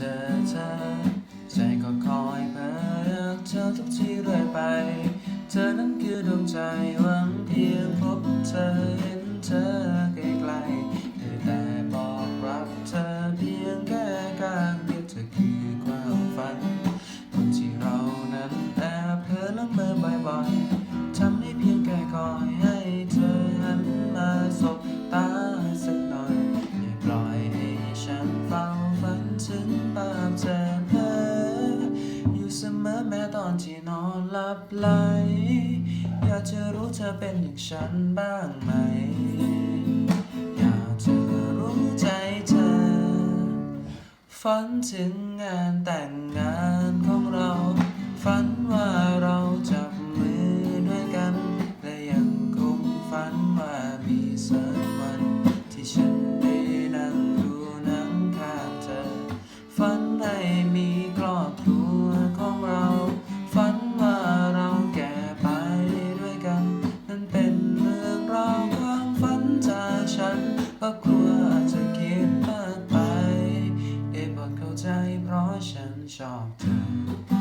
เจอเธอ ใจก็คอยเพ้อรักเธอทุกทีเรื่อยไป เธอนั้นคือดวงใจหวังเพียงพบเธอเห็นเธอไกลๆได้แต่บอกรักเธอเพียงแค่ข้างเดียวเธอคือความฝัน คนที่เรานั้นแอบเพ้อละเมอบ่อยๆ นถึงภาพเธอเพ้ออยู่เสมอแม้ตอนที่นอนหลับไหล อยากจะรู้เธอเป็นอย่างฉันบ้างไหม อยากจะรู้ใจเธอ ฝันถึงงานแต่งงานของเรา ฝันว่าเราจับมือด้วยกัน และยังคงฝันว่ามีสัก เพราะกลัวอาจจะคิดมากไป ได้โปรดเข้าใจเพราะฉันชอบเธอ